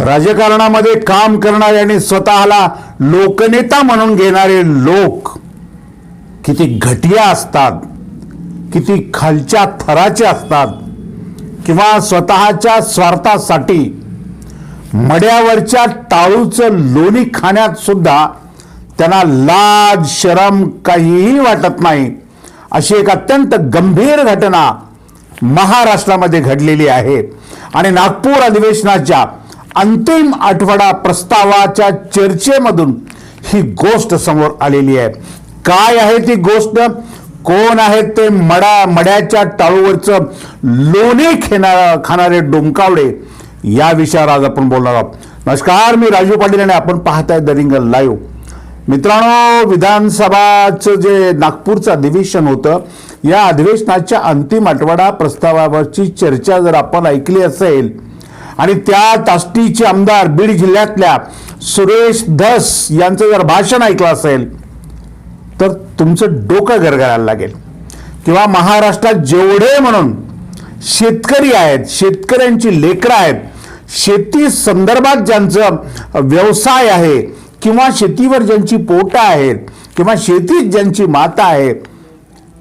राजकारणामध्ये काम करणारे आणि स्वतःला लोकनेता म्हणून घेणारे लोक किती घटिया असतात किती खालच्या थराचे असतात किंवा स्वतःच्या स्वार्थासाठी मड्यावरच्या टाळूचं लोणी खाण्यात सुद्धा त्यांना लाज शरम काहीही वाटत नाही. अशी एक अत्यंत गंभीर घटना महाराष्ट्रामध्ये घडलेली आहे. आणि नागपूर अधिवेशनाच्या अंतिम आठवडा प्रस्तावाच्या चर्चेमधून ही गोष्ट समोर आलेली आहे. काय आहे ती गोष्ट? कोण आहेत ते मडा मड्याच्या टाळूवरचं लोणे खेणार खाणारे डोंकावडे या विषयावर आज आपण बोलणार आहोत. नमस्कार मी राजू पाटील आणि आपण पाहताय द रिंगल लाईव्ह. मित्रांनो विधानसभाचं जे नागपूरचं अधिवेशन होतं या अधिवेशनाच्या अंतिम आठवडा प्रस्तावावरची चर्चा जर आपण ऐकली असेल आणि त्या ताष्टीचे आमदार बीड जिल्ह्यातल्या सुरेश धस यांचं जर भाषण ऐकलं असेल तर तुमचं डोकं गरगरायला लागेल. किंवा महाराष्ट्रात जेवढे म्हणून शेतकरी आहेत शेतकऱ्यांची लेकरं आहेत शेती संदर्भात ज्यांचं व्यवसाय आहे किंवा शेतीवर ज्यांची पोटं आहेत किंवा शेतीत ज्यांची माता आहे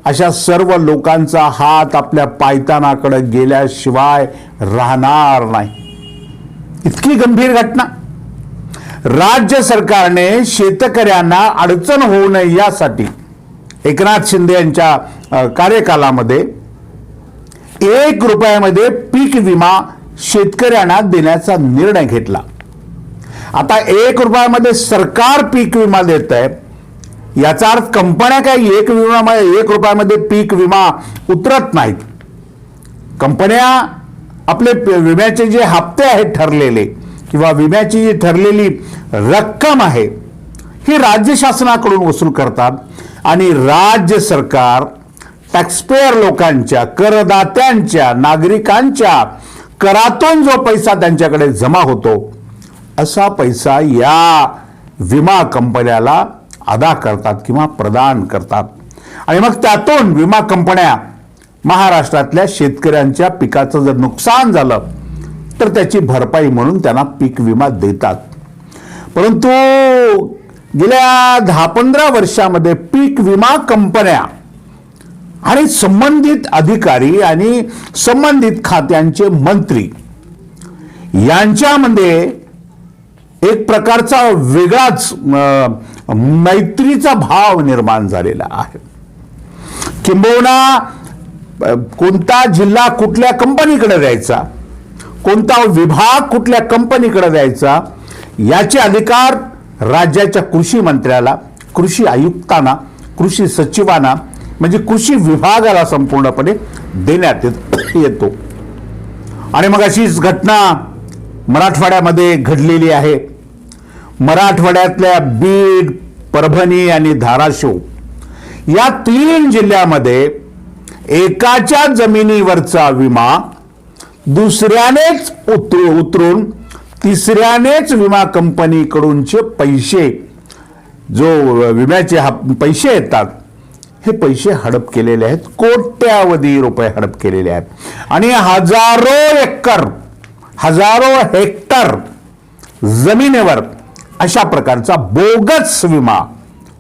अशा सर्व लोकांचा हात आपल्या पायतानाकडे गेल्याशिवाय राहणार नाही. इतकी गंभीर घटना. राज्य सरकारने शेतकऱ्यांना अडचण होऊ नये यासाठी एकनाथ शिंदे यांच्या कार्यकालामध्ये एक रुपयामध्ये पीक विमा शेतकऱ्यांना देण्याचा निर्णय घेतला. आता एक रुपयामध्ये सरकार पीक विमा देत आहे याचा अर्थ कंपन्या काही एक विमा एक रुपयामध्ये पीक विमा उतरत नाहीत. कंपन्या आपले प- विम्याचे जे हप्ते आहेत ठरलेले किंवा विम्याची जी ठरलेली रक्कम आहे ही राज्य शासनाकडून वसूल करतात आणि राज्य सरकार टॅक्सपेयर लोकांच्या करदात्यांच्या नागरिकांच्या करातून जो पैसा त्यांच्याकडे जमा होतो असा पैसा या विमा कंपन्याला अदा करतात किंवा प्रदान करतात. आणि मग त्यातून विमा कंपन्या महाराष्ट्रातल्या शेतकऱ्यांच्या पिकाचं जर नुकसान झालं तर त्याची भरपाई म्हणून त्यांना पीक विमा देतात. परंतु गेल्या दहा पंधरा वर्षामध्ये पीक विमा कंपन्या आणि संबंधित अधिकारी आणि संबंधित खात्यांचे मंत्री यांच्यामध्ये एक प्रकारचा वेगळाच मैत्रीचा भाव निर्माण झालेला आहे. किंबहुना कोणता जिल्हा कुठल्या कंपनीकडे द्यायचा? कोणता विभाग कुठल्या कंपनीकडे द्यायचा? याचे अधिकार राज्याच्या कृषी मंत्र्याला कृषी आयुक्तांना कृषी सचिवांना म्हणजे कृषी विभागाला संपूर्णपणे देण्यात येत- येतो. आणि मग अशीच घटना मराठवाड्यामध्ये घडलेली आहे. मराठवाड्यातल्या बीड परभणी आणि धाराशिव या तीन जिल्ह्यामध्ये एकाच्या जमिनीवरचा विमा दुसऱ्यानेच उतर उतरून तिसऱ्यानेच विमा कंपनीकडूनचे पैसे जो विम्याचे हा पैसे येतात हे पैसे हडप केलेले आहेत. कोट्यावधी रुपये हडप केलेले आहेत. आणि हजारो एकर हजारो हेक्टर जमिनीवर अशा प्रकारचा बोगस विमा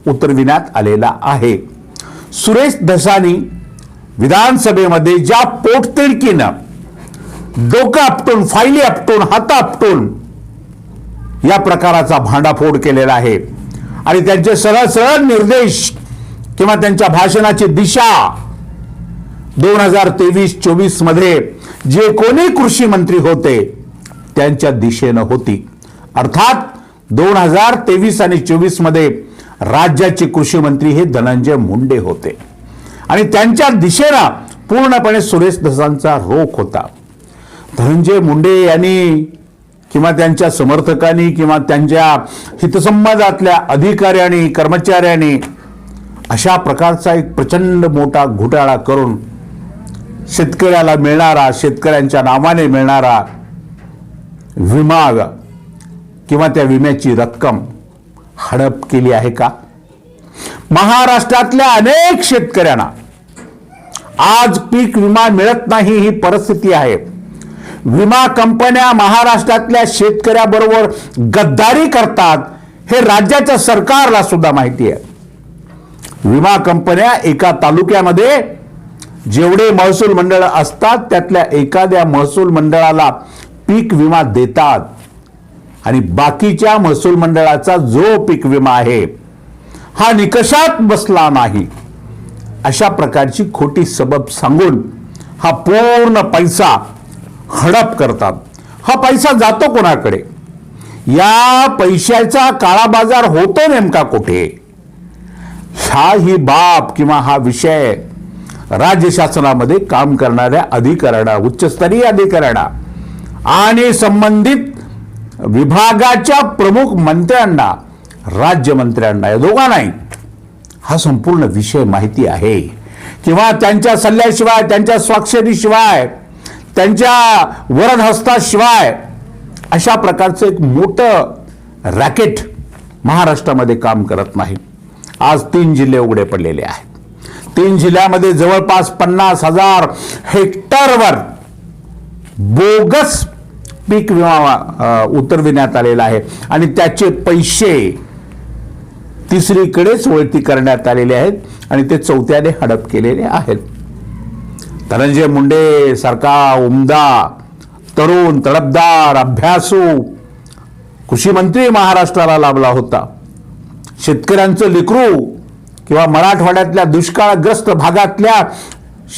उतरविण्यात आलेला आहे. सुरेश धसानी विधानसभेमध्ये ज्या पोटतिडकीनं डोकं आपटून फायली आपटून हात आपटून या प्रकाराचा भांडाफोड केलेला आहे. आणि त्यांचे सरळ सरळ निर्देश किंवा त्यांच्या भाषणाची दिशा दोन हजार तेवीस चोवीसमध्ये जे कोणी कृषी मंत्री होते त्यांच्या दिशेनं होती. अर्थात दोन हजार तेवीस आणि चोवीसमध्ये राज्याचे कृषी मंत्री हे धनंजय मुंडे होते. आणि त्यांच्या दिशेला पूर्णपणे सुरेश धसांचा रोख होता. धनंजय मुंडे यांनी किंवा त्यांच्या समर्थकांनी किंवा त्यांच्या हितसंबंधातल्या अधिकाऱ्यांनी कर्मचाऱ्यांनी अशा प्रकारचा एक प्रचंड मोठा घोटाळा करून शेतकऱ्याला मिळणारा शेतकऱ्यांच्या नावाने मिळणारा विमा किंवा त्या विम्याची रक्कम हडप केली आहे का? महाराष्ट्रातल्या अनेक शेतकऱ्यांना आज पीक विमा मिळत नाही ही परिस्थिती आहे. विमा कंपन्या महाराष्ट्रातल्या शेतकऱ्याबरोबर गद्दारी करतात हे राज्याच्या सरकारला सुद्धा माहिती आहे. विमा कंपन्या एका तालुक्यामध्ये जेवढे महसूल मंडळ असतात त्यातल्या एखाद्या महसूल मंडळाला पीक विमा देतात. आणि बाकीच्या महसूल मंडळाचा जो पीक विमा आहे हा निकषात बसला नाही. अशा प्रकारची खोटी सबब सांगून हा पूर्ण पैसा हडप करतात. हा पैसा जातो कोणाकडे? या पैशाचा काळा बाजार होतो नेमका कुठे? हा ही बाब किंवा हा विषय राज्य शासनामध्ये काम करणाऱ्या अधिकाऱ्यांना उच्चस्तरीय अधिकाऱ्यांना आणि संबंधित विभागाच्या प्रमुख मंत्र्यांना राज्यमंत्र्यांना या दोघांनाही हा संपूर्ण विषय माहिती आहे. किंवा त्यांच्या सल्ल्याशिवाय त्यांच्या स्वाक्षरीशिवाय त्यांच्या वरणहस्ताशिवाय अशा प्रकारचं एक मोठं रॅकेट महाराष्ट्रामध्ये काम करत नाही. आज तीन जिल्हे उघडे पडलेले आहेत. तीन जिल्ह्यामध्ये जवळपास पन्नास हजार हेक्टरवर बोगस पीक विमा उतरविण्यात आलेला आहे. आणि त्याचे पैसे तिसरीकडेच वळती करण्यात आलेले आहेत आणि ते चौथ्याने हडप केलेले आहेत. धनंजय मुंडे सारखा उमदा तरुण तडपदार अभ्यासू कृषी मंत्री महाराष्ट्राला लाभला होता. शेतकऱ्यांचं लेकरू किंवा मराठवाड्यातल्या दुष्काळग्रस्त भागातल्या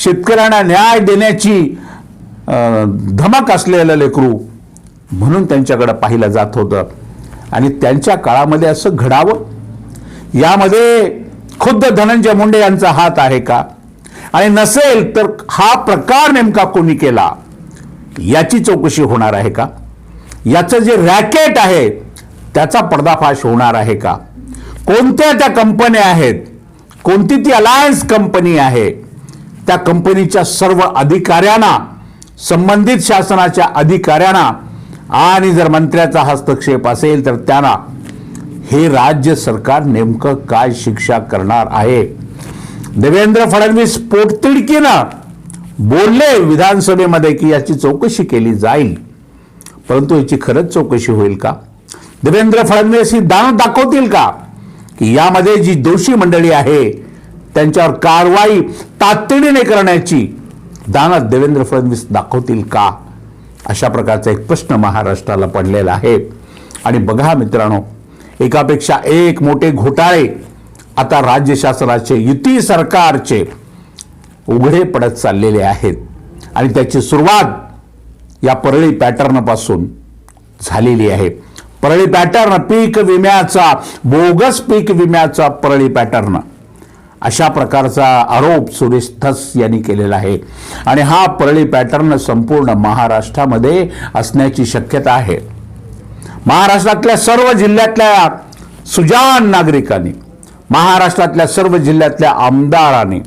शेतकऱ्यांना न्याय देण्याची धमक असलेलं लेकरू म्हणून त्यांच्याकडे पाहिलं जात होतं. आणि त्यांच्या काळामध्ये असं घडावं यामध्ये खुद्द धनंजय मुंडे यांचा हात आहे का? आणि नसेल तर हा प्रकार नेमका कोणी केला? याची चौकशी होणार आहे का? याचं जे रॅकेट आहे त्याचा पर्दाफाश होणार आहे का? कोणत्या त्या कंपन्या आहेत? कोणती ती अलायन्स कंपनी आहे? त्या कंपनीच्या सर्व अधिकाऱ्यांना संबंधित शासनाच्या अधिकाऱ्यांना आणि जर मंत्र्याचा हस्तक्षेप असेल तर त्यांना हे राज्य सरकार नेमकं काय शिक्षा करणार आहे? देवेंद्र फडणवीस पोटतिडकीनं बोलले विधानसभेमध्ये की याची चौकशी केली जाईल. परंतु याची खरंच चौकशी होईल का? देवेंद्र फडणवीस ही दान दाखवतील का? की यामध्ये जी दोषी मंडळी आहे त्यांच्यावर कारवाई तातडीने करण्याची दानत देवेंद्र फडणवीस दाखवतील का? अशा प्रकारचा एक प्रश्न महाराष्ट्राला पडलेला आहे. आणि बघा मित्रांनो एकापेक्षा एक मोठे घोटाळे आता राज्य शासनाचे युती सरकारचे उघडे पडत चाललेले आहेत. आणि त्याची सुरुवात या परळी पॅटर्नपासून झालेली आहे. परळी पॅटर्न पीक विम्याचा बोगस पीक विम्याचा परळी पॅटर्न अशा प्रकारचा आरोप सुरेश धस यांनी केलेला आहे. आणि हा परळी पॅटर्न संपूर्ण महाराष्ट्रामध्ये असण्याची शक्यता आहे. महाराष्ट्रातल्या सर्व जिल्ह्यातल्या सुजान नागरिकांनी महाराष्ट्रातल्या सर्व जिल्ह्यातल्या आमदारांनी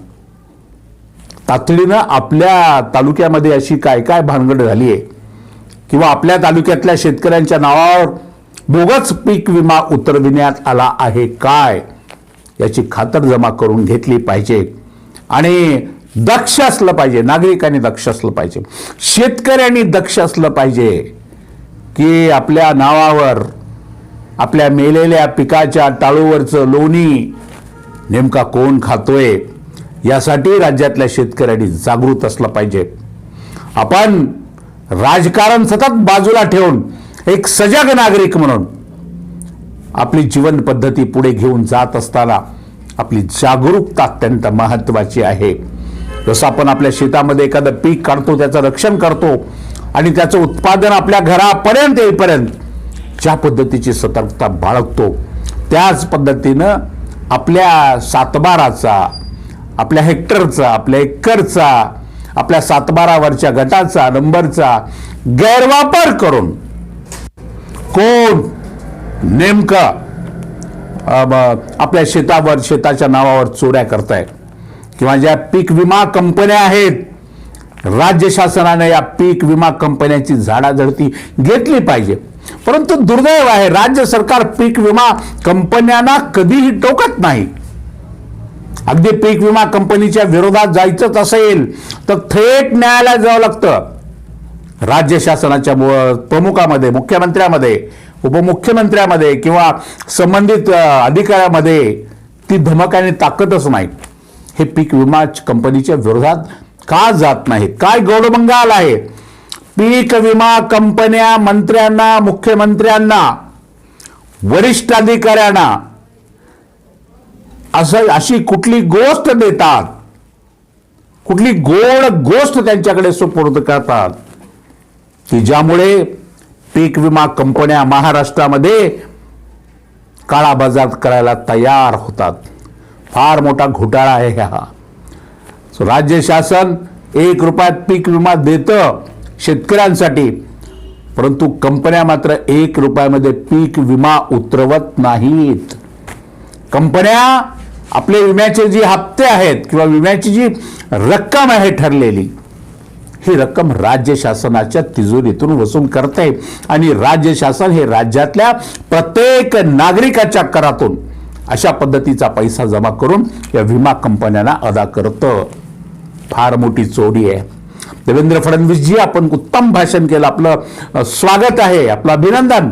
तातडीनं आपल्या तालुक्यामध्ये अशी काय काय भानगड झाली आहे किंवा आपल्या तालुक्यातल्या शेतकऱ्यांच्या नावावर बोगच पीक विमा उतरविण्यात आला आहे काय याची खातरजमा करून घेतली पाहिजे आणि दक्ष असलं पाहिजे नागरिकांनी दक्ष असलं पाहिजे शेतकऱ्यांनी दक्ष असलं पाहिजे. की आपल्या नावावर आपल्या मेलेल्या पिकाच्या टाळूवरचं लोणी नेमका कोण खातोय यासाठी राज्यातल्या शेतकऱ्यांनी जागृत असलं पाहिजे. आपण राजकारण सतत बाजूला ठेवून एक सजग नागरिक म्हणून आपली जीवन पद्धती पुढे घेऊन जात असताना आपली जागरूकता अत्यंत महत्वाची आहे. जसं आपण आपल्या शेतामध्ये एखादं पीक काढतो त्याचं रक्षण करतो आणि त्याचं उत्पादन आपल्या घरापर्यंत येईपर्यंत ज्या पद्धतीची सतर्कता बाळगतो त्याच पद्धतीनं आपल्या सातबाराचा आपल्या हेक्टरचा आपल्या एकरचा आपल्या सातबारावरच्या गटाचा नंबरचा गैरवापर करून कोण नेमकं आपल्या शेतावर शेताच्या नावावर चोऱ्या करतायत किंवा ज्या पीक विमा कंपन्या आहेत राज्य शासनाने या पीक विमा कंपन्यांची झाडाझडती घेतली पाहिजे. परंतु दुर्दैव आहे राज्य सरकार पीक विमा कंपन्यांना कधीही टोकत नाही. अगदी पीक विमा कंपनीच्या विरोधात जायचंच असेल तर थेट न्यायालयात जावं लागतं. राज्य शासनाच्या प्रमुखामध्ये मुख्यमंत्र्यामध्ये उपमुख्यमंत्र्यामध्ये किंवा संबंधित अधिकाऱ्यामध्ये ती धमक आणि ताकदच नाही. हे पीक विमा कंपनीच्या विरोधात का जात नाही काय गौडबंगाल आहे? पीक विमा कंपन्या मंत्र्यांना मुख्यमंत्र्यांना वरिष्ठ अधिकाऱ्यांना असं अशी कुठली गोष्ट देतात? कुठली गोड गोष्ट त्यांच्याकडे सुपूर्द करतात? की ज्यामुळे पीक विमा कंपन्या महाराष्ट्रामध्ये काळा बाजार करायला तयार होतात. फार मोठा घोटाळा आहे हा. राज्य शासन एक रुपयात पीक विमा देतं शेतकऱ्यांसाठी. परंतु कंपन्या मात्र एक रुपयामध्ये पीक विमा उतरवत नाहीत. कंपन्या आपले विम्याचे जे हप्ते आहेत किंवा विम्याची जी रक्कम आहे ठरलेली ही रक्कम राज्य शासनाच्या तिजोरीतून वसूल करते आणि राज्य शासन हे राज्यातल्या प्रत्येक नागरिकाच्या करातून अशा पद्धतीचा पैसा जमा करून या विमा कंपन्यांना अदा करतं. फार मोठी चोरी आहे. देवेंद्र फडणवीसजी आपण उत्तम भाषण केलं आपलं स्वागत आहे आपलं अभिनंदन.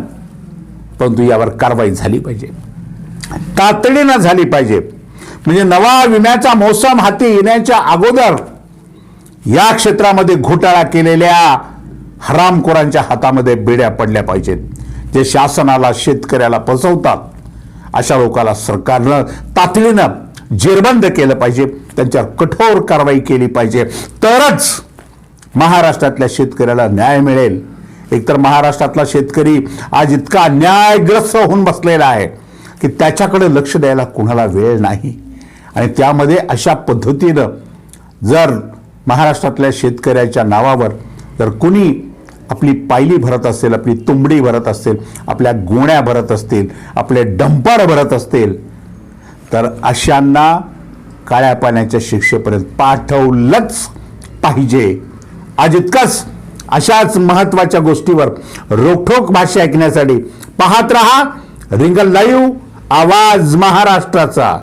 परंतु यावर कारवाई झाली पाहिजे. तातडीनं झाली पाहिजे. म्हणजे नवा विम्याचा मोसम हाती येण्याच्या अगोदर या क्षेत्रामध्ये घोटाळा केलेल्या हरामखोरांच्या हातामध्ये बेड्या पडल्या पाहिजेत. जे शासनाला शेतकऱ्याला फसवतात अशा लोकाला सरकारनं तातडीनं जेरबंद केलं पाहिजे. त्यांच्यावर कठोर कारवाई केली पाहिजे. तरच महाराष्ट्रातल्या शेतकऱ्याला न्याय मिळेल. एकतर महाराष्ट्रातला शेतकरी आज इतका अन्यायग्रस्त होऊन बसलेला आहे की त्याच्याकडे लक्ष द्यायला कुणाला वेळ नाही. आणि त्यामध्ये अशा पद्धतीनं जर महाराष्ट्रातल्या शेतकऱ्याच्या नावावर जर कुणी आपली पायली भरत असेल आपली तुंबडी भरत असेल आपल्या गोण्या भरत असतील आपले डंपर भरत असतील तर अशांना काळ्या पाण्याच्या शिक्षेपर्यंत पाठवलंच पाहिजे. आज इतकंच अशाच महत्त्वाच्या गोष्टीवर रोखोक भाषा ऐकण्यासाठी पाहत रहा. रिंगल लाईव्ह आवाज महाराष्ट्राचा.